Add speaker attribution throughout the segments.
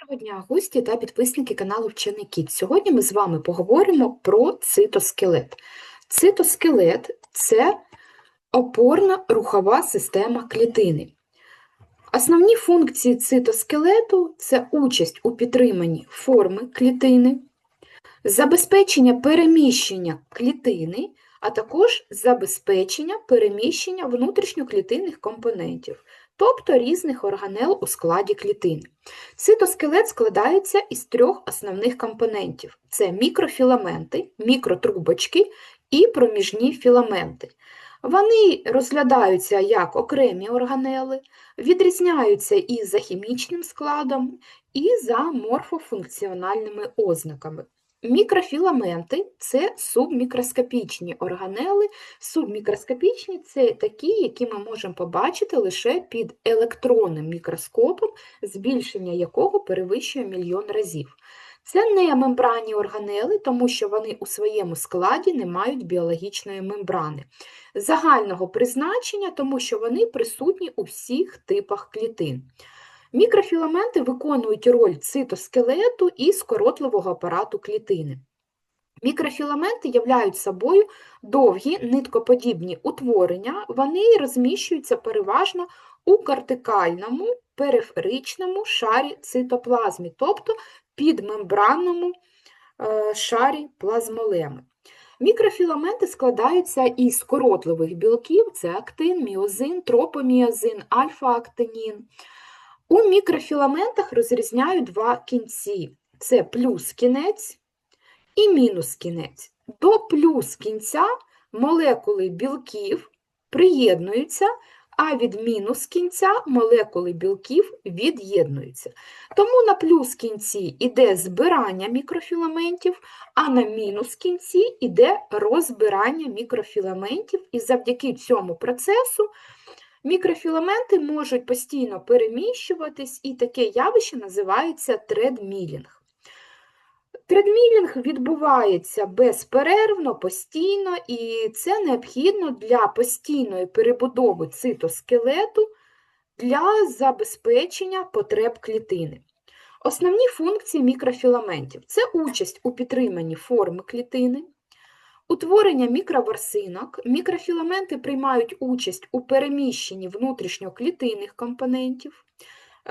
Speaker 1: Доброго дня, гості та підписники каналу Вчений Кіт. Сьогодні ми з вами поговоримо про цитоскелет. Цитоскелет це опорна рухова система клітини. Основні функції цитоскелету це участь у підтриманні форми клітини, забезпечення переміщення клітини, а також забезпечення переміщення внутрішньоклітинних компонентів, тобто різних органел у складі клітини. Цитоскелет складається із трьох основних компонентів: це мікрофіламенти, мікротрубочки і проміжні філаменти. Вони розглядаються як окремі органели, відрізняються і за хімічним складом, і за морфофункціональними ознаками. Мікрофіламенти це субмікроскопічні органели. Субмікроскопічні це такі, які ми можемо побачити лише під електронним мікроскопом, збільшення якого перевищує мільйон разів. Це не мембранні органели, тому що вони у своєму складі не мають біологічної мембрани. Загального призначення, тому що вони присутні у всіх типах клітин. Мікрофіламенти виконують роль цитоскелету і скоротливого апарату клітини. Мікрофіламенти являють собою довгі ниткоподібні утворення, вони розміщуються переважно у кортикальному, периферичному шарі цитоплазмі, тобто підмембранному е, шарі плазмолеми. Мікрофіламенти складаються із коротливих білків, це актин, міозин, тропоміозин, альфа-актинін. У мікрофіламентах розрізняють два кінці: це плюс кінець і мінус кінець. До плюс кінця молекули білків приєднуються, а від мінус кінця молекули білків від'єднуються. Тому на плюс кінці йде збирання мікрофіламентів, а на мінус кінці йде розбирання мікрофіламентів, і завдяки цьому процесу Мікрофіламенти можуть постійно переміщуватись, і таке явище називається тредмілінг. Тредмілінг відбувається безперервно, постійно, і це необхідно для постійної перебудови цитоскелету для забезпечення потреб клітини. Основні функції мікрофіламентів це участь у підтриманні форми клітини. Утворення мікроворсинок. Мікрофіламенти приймають участь у переміщенні внутрішньоклітинних компонентів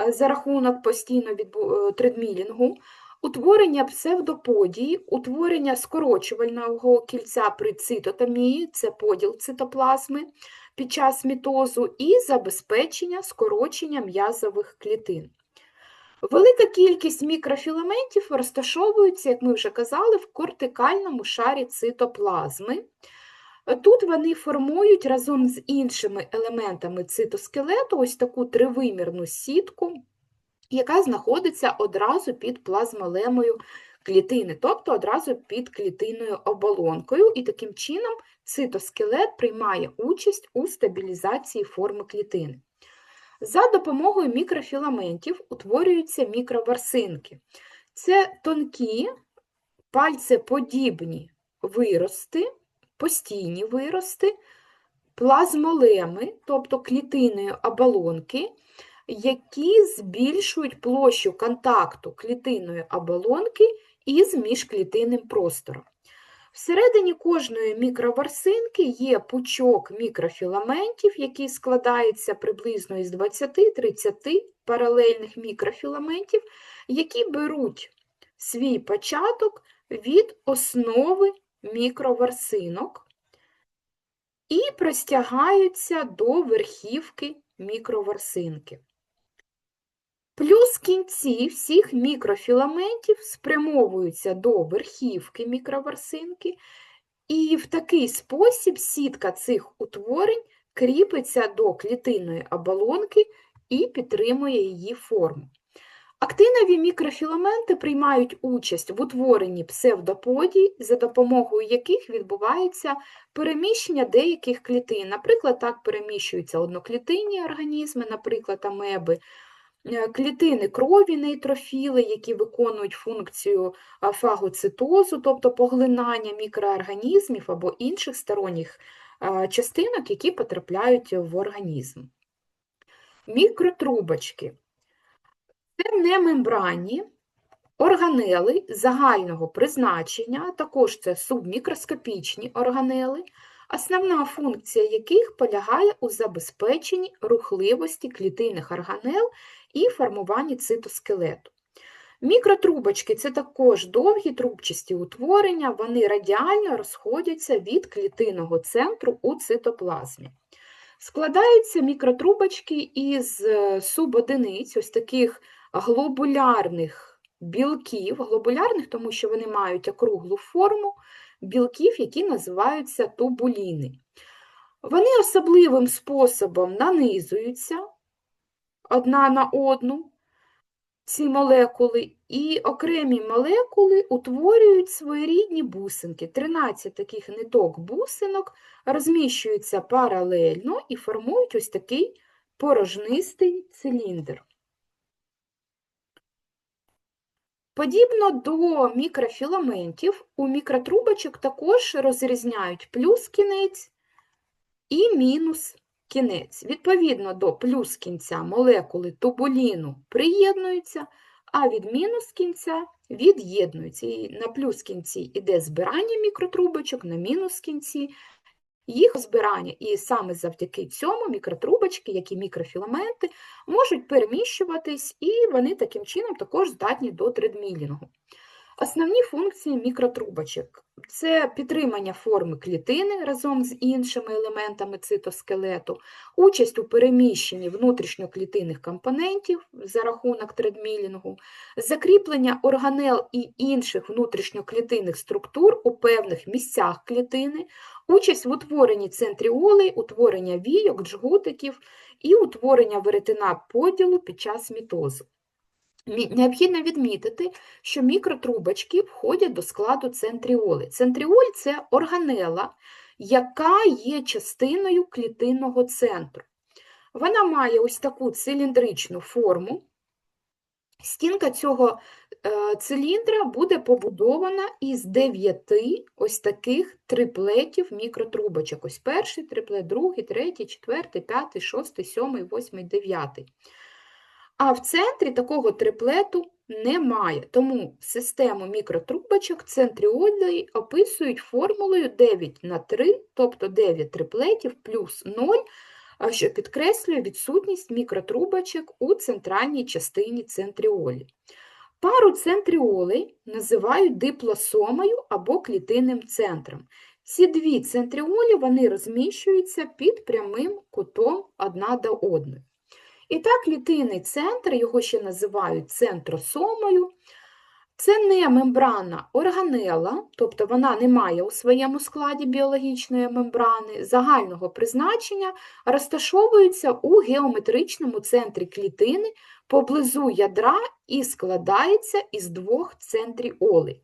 Speaker 1: е, за рахунок постійно е, тредмілінгу, утворення псевдоподії, утворення скорочувального кільця при цитотомії, це поділ цитоплазми під час мітозу, і забезпечення скорочення м'язових клітин. Велика кількість мікрофіламентів розташовується, як ми вже казали, в кортикальному шарі цитоплазми. Тут вони формують разом з іншими елементами цитоскелету ось таку тривимірну сітку, яка знаходиться одразу під плазмолемою клітини, тобто одразу під клітинною оболонкою, і таким чином цитоскелет приймає участь у стабілізації форми клітини. За допомогою мікрофіламентів утворюються мікроварсинки. Це тонкі пальцеподібні вирости, постійні вирости, плазмолеми, тобто клітинної оболонки, які збільшують площу контакту клітинної оболонки із міжклітинним простором. Всередині кожної мікроварсинки є пучок мікрофіламентів, який складається приблизно із 20-30 паралельних мікрофіламентів, які беруть свій початок від основи мікроварсинок і простягаються до верхівки мікроварсинки. Плюс кінці всіх мікрофіламентів спрямовуються до верхівки мікроварсинки, і в такий спосіб сітка цих утворень кріпиться до клітинної оболонки і підтримує її форму. Актинові мікрофіламенти приймають участь в утворенні псевдоподій, за допомогою яких відбувається переміщення деяких клітин. Наприклад, так переміщуються одноклітинні організми, наприклад, амеби, клітини крові нейтрофіли, які виконують функцію фагоцитозу, тобто поглинання мікроорганізмів або інших сторонніх частинок, які потрапляють в організм. Мікротрубочки. Це немембранні органели загального призначення, також це субмікроскопічні органели, основна функція яких полягає у забезпеченні рухливості клітинних органел і формуванні цитоскелету. Мікротрубочки це також довгі трубчасті утворення, вони радіально розходяться від клітинного центру у цитоплазмі. Складаються мікротрубочки із е, субодиниць, ось таких глобулярних білків, глобулярних, тому що вони мають округлу форму, білків, які називаються тубуліни. Вони особливим способом нанизуються одна на одну, ці молекули, і окремі молекули утворюють своєрідні бусинки. 13 таких ниток бусинок розміщуються паралельно і формують ось такий порожнистий циліндр. Подібно до мікрофіламентів, у мікротрубочок також розрізняють плюс кінець і мінус кінець. Відповідно до плюс кінця молекули тубуліну приєднуються, а від мінус кінця від'єднуються. І на плюс кінці йде збирання мікротрубочок, на мінус кінці їх збирання. І саме завдяки цьому мікротрубочки, як і мікрофіламенти, можуть переміщуватись, і вони таким чином також здатні до тредмілінгу. Основні функції мікротрубочок це підтримання форми клітини разом з іншими елементами цитоскелету, участь у переміщенні внутрішньоклітинних компонентів за рахунок тредмілінгу, закріплення органел і інших внутрішньоклітинних структур у певних місцях клітини, участь в утворенні центріолей, утворення війок, джгутиків і утворення веретена поділу під час мітозу. Необхідно відмітити, що мікротрубочки входять до складу центріоли. Центріоль – це органела, яка є частиною клітинного центру. Вона має ось таку циліндричну форму. Стінка цього е, циліндра буде побудована із дев'яти ось таких триплетів мікротрубочок. Ось перший триплет, другий, третій, четвертий, п'ятий, шостий, сьомий, восьмий, дев'ятий. А в центрі такого триплету немає, тому систему мікротрубочок центріолей описують формулою 9 на 3, тобто 9 триплетів плюс 0, що підкреслює відсутність мікротрубочок у центральній частині центріолі. Пару центріолей називають диплосомою або клітинним центром. Ці дві центріолі вони розміщуються під прямим кутом одна до одної. І так, клітинний центр, його ще називають центросомою, це не мембранна органела, тобто вона не має у своєму складі біологічної мембрани, загального призначення, розташовується у геометричному центрі клітини поблизу ядра і складається із двох центріолей.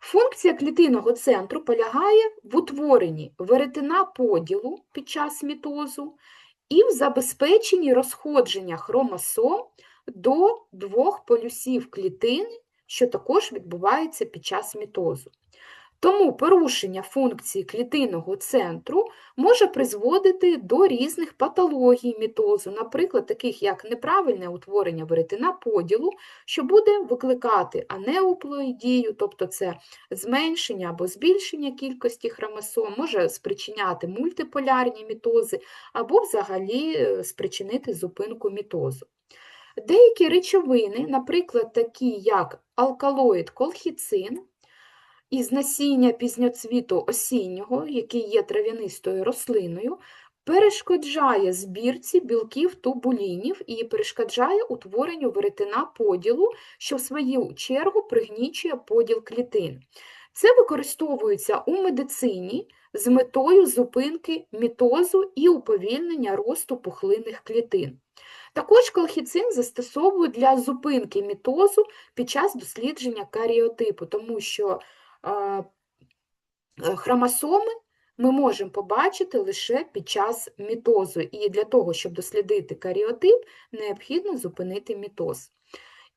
Speaker 1: Функція клітинного центру полягає в утворенні веретена поділу під час мітозу, і в забезпеченні розходження хромосом до двох полюсів клітини, що також відбувається під час мітозу. Тому порушення функції клітинного центру може призводити до різних патологій мітозу, наприклад, таких як неправильне утворення веретена поділу, що буде викликати анеуплоїдію, тобто це зменшення або збільшення кількості хромосом, може спричиняти мультиполярні мітози або взагалі е, спричинити зупинку мітозу. Деякі речовини, наприклад, такі як алкалоїд колхіцин, із насіння пізньоцвіту осіннього, який є трав'янистою рослиною, перешкоджає збірці білків тубулінів і перешкоджає утворенню веретена поділу, що в свою чергу пригнічує поділ клітин. Це використовується у медицині з метою зупинки мітозу і уповільнення росту пухлинних клітин. Також колхіцин застосовують для зупинки мітозу під час дослідження каріотипу, тому що хромосоми ми можемо побачити лише під час мітозу, і для того, щоб дослідити каріотип, необхідно зупинити мітоз.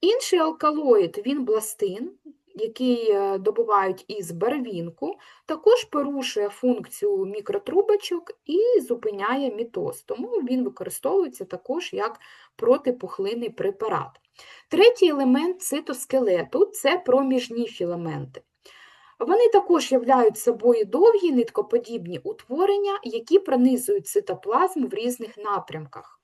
Speaker 1: Інший алкалоїд він бластин, який е, добувають із барвінку, також порушує функцію мікротрубочок і зупиняє мітоз, тому він використовується також як протипухлинний препарат. Третій елемент цитоскелету це проміжні філаменти. Вони також являють собою довгі ниткоподібні утворення, які пронизують цитоплазму в різних напрямках.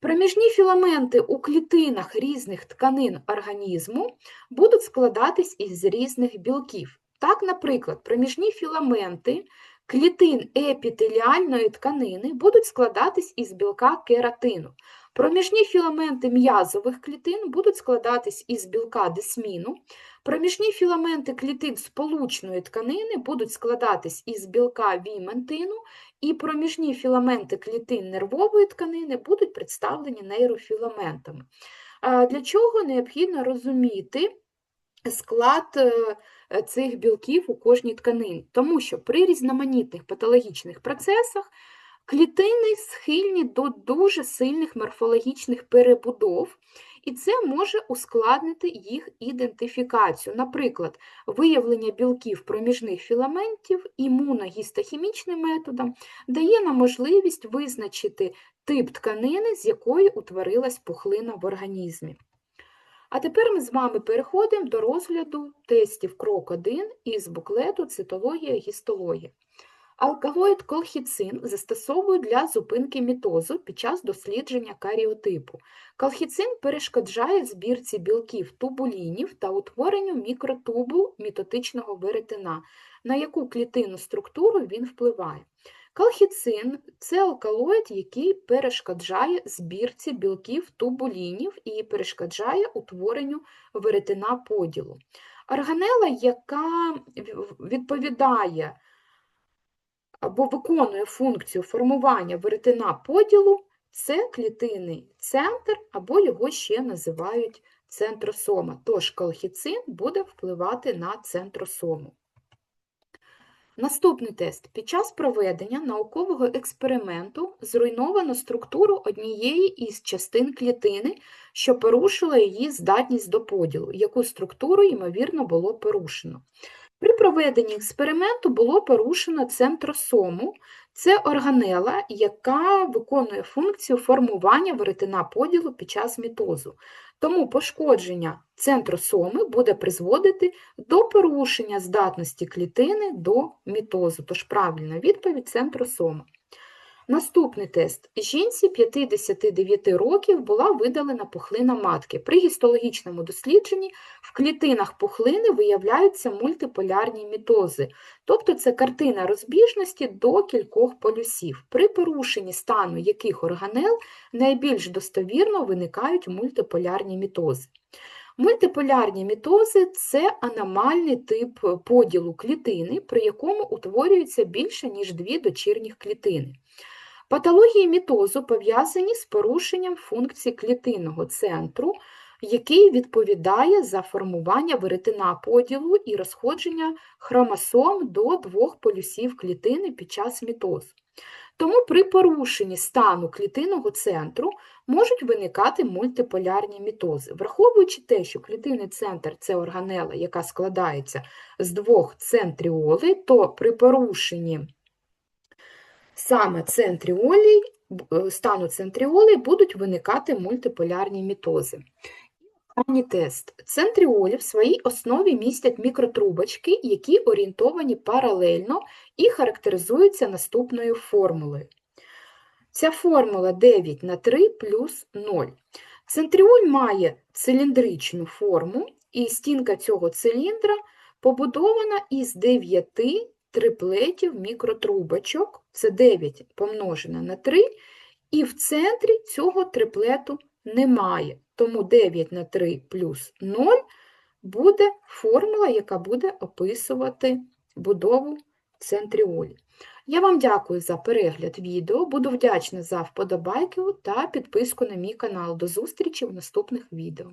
Speaker 1: Проміжні філаменти у клітинах різних тканин організму будуть складатись із різних білків. Так, наприклад, проміжні філаменти клітин епітеліальної тканини будуть складатись із білка кератину. Проміжні філаменти м'язових клітин будуть складатись із білка десміну. Проміжні філаменти клітин сполучної тканини будуть складатись із білка віментину, і проміжні філаменти клітин нервової тканини будуть представлені нейрофіламентами. Для чого необхідно розуміти склад е, цих білків у кожній тканині? Тому що при різноманітних патологічних процесах клітини схильні до дуже сильних морфологічних перебудов, і це може ускладнити їх ідентифікацію. Наприклад, виявлення білків проміжних філаментів імуногістохімічним методом дає нам можливість визначити тип тканини, з якої утворилась пухлина в організмі. А тепер ми з вами переходимо до розгляду тестів крок 1 із буклету Цитологія гістологія. Алкалоїд колхіцин застосовують для зупинки мітозу під час дослідження каріотипу. Колхіцин перешкоджає збірці білків тубулінів та утворенню мікротубул мітотичного веретена, на яку клітинну структуру він впливає. Колхіцин – це алкалоїд, який перешкоджає збірці білків тубулінів і перешкоджає утворенню веретена поділу. Органела, яка відповідає або виконує функцію формування веретена поділу, це клітинний центр, або його ще називають центросома. Тож колхіцин буде впливати на центросому. Наступний тест. Під час проведення наукового експерименту зруйновано структуру однієї із частин клітини, що порушила її здатність до поділу, яку структуру, ймовірно, було порушено. При проведенні експерименту було порушено центросому. Це органела, яка виконує функцію формування веретена поділу під час мітозу. Тому пошкодження центросоми буде призводити до порушення здатності клітини до мітозу. Тож правильна відповідь центросома. Наступний тест. Жінці 59 років була видалена пухлина матки. При гістологічному дослідженні в клітинах пухлини виявляються мультиполярні мітози, тобто це картина розбіжності до кількох полюсів, при порушенні стану яких органел найбільш достовірно виникають мультиполярні мітози. Мультиполярні мітози це аномальний тип поділу клітини, при якому утворюється більше, ніж дві дочірніх клітини. Патології мітозу пов'язані з порушенням функцій клітинного центру, який відповідає за формування веретена поділу і розходження хромосом до двох полюсів клітини під час мітозу. Тому при порушенні стану клітинного центру можуть виникати мультиполярні мітози. Враховуючи те, що клітинний центр це органела, яка складається з двох центріолей, то при порушенні саме центріолій, е, стану центріолей будуть виникати мультиполярні мітози. Останній тест. Центріолі в своїй основі містять мікротрубочки, які орієнтовані паралельно і характеризуються наступною формулою. Ця формула 9 на 3 плюс 0. Центріоль має циліндричну форму, і стінка цього циліндра побудована із 9 триплетів мікротрубочок, це 9 помножене на 3, і в центрі цього триплету немає. Тому 9 на 3 плюс 0 буде формула, яка буде описувати будову центріолі. Я вам дякую за перегляд відео, буду вдячна за вподобайки та підписку на мій канал. До зустрічі в наступних відео.